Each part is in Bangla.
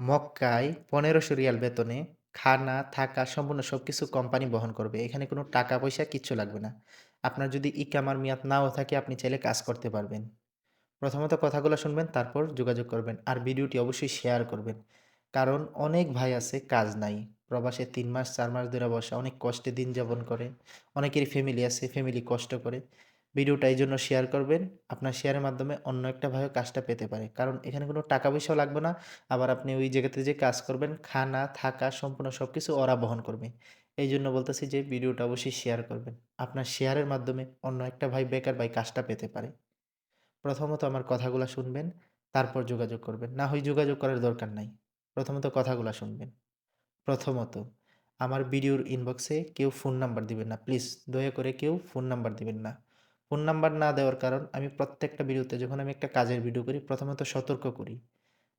মক্কায় পনেরোশো রিয়াল বেতনে খানা, থাকা সম্পূর্ণ সবকিছু কোম্পানি বহন করবে। এখানে কোনো টাকা-পয়সা কিচ্ছু লাগবে না। আপনার যদি ইকামার মেয়াদ নাও থাকে আপনি চাইলে কাজ করতে পারবেন। প্রথমত কথাগুলো শুনবেন তারপর যোগাযোগ করবেন। আর ভিডিওটি অবশ্যই শেয়ার করবেন। কারণ অনেক ভাই আছে কাজ নাই। প্রবাসে তিন মাস চার মাস ধরে বসা অনেক কষ্টে দিন যাপন করে। অনেকেরই ফ্যামিলি আছে, ফ্যামিলি কষ্ট করে। ভিডিওটা এই জন্য শেয়ার করবেন। আপনার শেয়ারের মাধ্যমে অন্য একটা ভাইও কাজটা পেতে পারে। কারণ এখানে কোনো টাকা-পয়সাও লাগবে না। আবার আপনি ওই জায়গাতে যে কাজ করবেন, খানা, থাকা সম্পূর্ণ সব কিছু ওরা বহন করবে। এই জন্য বলতেছি যে ভিডিওটা অবশ্যই শেয়ার করবেন। আপনার শেয়ারের মাধ্যমে অন্য একটা ভাই বেকার ভাই কাজটা পেতে পারে। প্রথমত আমার কথাগুলো শুনবেন, তারপর যোগাযোগ করবেন। না হয় যোগাযোগ করার দরকার নাই। প্রথমত কথাগুলো শুনবেন। প্রথমত আমার ভিডিওর ইনবক্সে কেউ ফোন নাম্বার দিবেন না। প্লিজ দয়া করে কেউ ফোন নাম্বার দিবেন না। ফোন নাম্বার না দেওয়ার কারণ আমি প্রত্যেকটা ভিডিওতে যখন আমি একটা কাজের ভিডিও করি প্রথমত সতর্ক করি।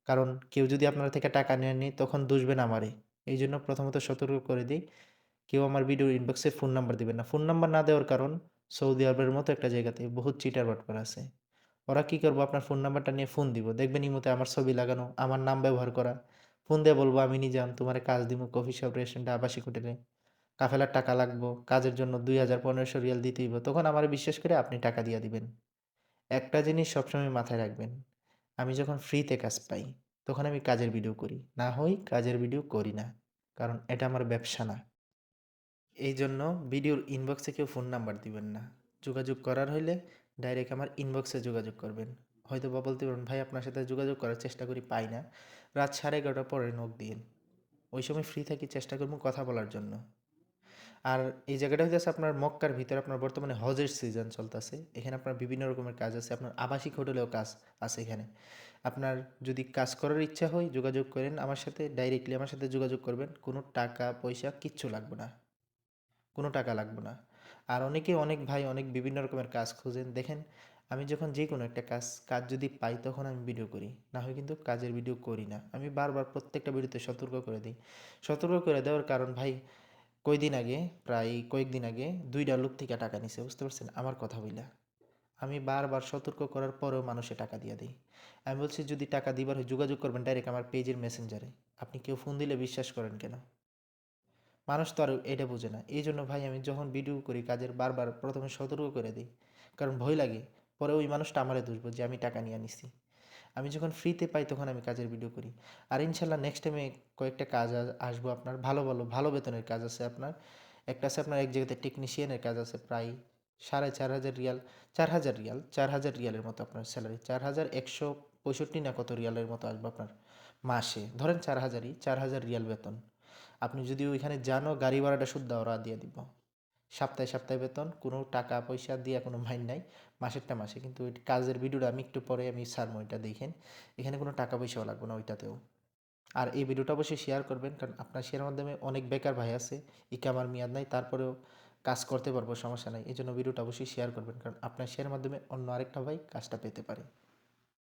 কারণ কেউ যদি আপনার থেকে টাকা নিয়ে নিই তখন দুষবেন আমারে। এই জন্য প্রথমত সতর্ক করে দিই কেউ আমার ভিডিওর ইনবক্সে ফোন নাম্বার দিবেন না। ফোন নাম্বার না দেওয়ার কারণ সৌদি আরবের মতো একটা জায়গাতে বহুত চিটার বাটপার আছে। ওরা কি করব আপনার ফোন নাম্বারটা নিয়ে ফোন দিব। দেখবেন ইমোতে আমার ছবি লাগানো, আমার নাম ব্যবহার করা। ফোন দিয়ে বলব আমি নিজাম তোমারে কাজ দিমু কফি শপ, রেস্টুরেন্টে, আবাসিক হোটেলে। কাফেলার টাকা লাগবো। কাজের জন্য দুই হাজার পনেরোশো রিয়াল দিতে হইব। তখন আমার বিশ্বাস করে আপনি টাকা দিয়ে দিবেন। একটা জিনিস সবসময় মাথায় রাখবেন। আমি যখন ফ্রিতে কাজ পাই, তখন আমি কাজের ভিডিও করি। না হই কাজের ভিডিও করি না। কারণ এটা আমার ব্যবসা না। এই জন্য ভিডিওর ইনবক্সে কেউ ফোন নাম্বার দিবেন না। যোগাযোগ করার হইলে ডাইরেক্ট আমার ইনবক্সে যোগাযোগ করবেন। হয়তোবা বলতে পারেন, ভাই, আপনার সাথে যোগাযোগ করার চেষ্টা করি, পাই না। রাত 11:30টার পরে নক দিয়েন। ওই সময় ফ্রি থাকি চেষ্টা করব কথা বলার জন্য। আর এই জায়গাটা হইতেছে আপনার মক্কার ভিতরে আপনার বর্তমানে হজের সিজন চলতেছে। এখানে আপনার বিভিন্ন রকমের কাজ আছে। আপনার আবাসিক হোটেলেও কাজ আছে এখানে। আপনার যদি কাজ করার ইচ্ছা হয় যোগাযোগ করেন আমার সাথে ডাইরেক্টলি আমার সাথে যোগাযোগ করবেন। কোনো টাকা পয়সা কিচ্ছু লাগবে না। কোনো টাকা লাগবে না। আর অনেকে অনেক ভাই অনেক বিভিন্ন রকমের কাজ খুঁজেন দেখেন আমি যখন যে কোনো একটা কাজ, কাজ যদি পাই তখন আমি ভিডিও করি। না হয় কিন্তু কাজের ভিডিও করি না। আমি বারবার প্রত্যেকটা ভিডিওতে সতর্ক করে দিই সতর্ক করে দেওয়ার কারণ ভাই কয়দিন আগে, প্রায় কয়েকদিন আগে দুইটা লোক থেকে টাকা নিছে। বুঝতে পারছেন? আমার কথা বইলা। আমি বারবার সতর্ক করার পরেও মানুষে টাকা দিয়ে দেই। আমি বলছি, যদি টাকা দিবার হয় যোগাযোগ করবেন ডাইরেক্ট আমার পেজের মেসেঞ্জারে। আপনি কেউ ফোন দিলে বিশ্বাস করেন কেন? মানুষ তো আর এটা বুঝে না। এই জন্য ভাই, আমি যখন ভিডিও করি, কাজের বারবার প্রথমে সতর্ক করে দিই কারণ ভয় লাগে। পরে ওই মানুষটা আমারে দুষবো যে আমি টাকা নিয়ে নিছি। আমি যখন ফ্রিতে পাই তখন আমি কাজের ভিডিও করি। আর ইনশাল্লাহ নেক্সট টাইমে কয়েকটা কাজ আসব আপনার ভালো, ভালো, ভালো বেতনের কাজ আছে আপনার। একটা আছে আপনার এক জায়গাতে টেকনিশিয়ানের কাজ আছে প্রায় ৪,৫০০ রিয়াল ৪,০০০ রিয়াল ৪,০০০ রিয়ালের মতো আপনার স্যালারি। ৪,১৬৫ না কত রিয়ালের মতো আসবে আপনার মাসে। ধরেন ৪,০০০ই ৪,০০০ রিয়াল বেতন। আপনি যদি ওইখানে যানও গাড়ি ভাড়াটা সুদ্ধা ওরা দিয়ে দিব। সপ্তাহে, সপ্তাহে বেতন কোনো টাকা পয়সা দিয়ে কোনো মাইর নাই। মাসেরটা মাসে। কিন্তু কাজের ভিডিওটা আমি একটু পরে আমি ছাড়বো ওইটা দেখেন। এখানে কোনো টাকা পয়সাও লাগবে না ওইটাতেও। আর এই ভিডিওটা অবশ্যই শেয়ার করবেন। কারণ আপনার শেয়ারের মাধ্যমে অনেক বেকার ভাই আছে। ইকামার মেয়াদ নাই তারপরেও কাজ করতে পারব সমস্যা নাই। এজন্য ভিডিওটা অবশ্যই শেয়ার করবেন। কারণ আপনার শেয়ার মাধ্যমে অন্য আরেকটা ভাই কাজটা পেতে পারে।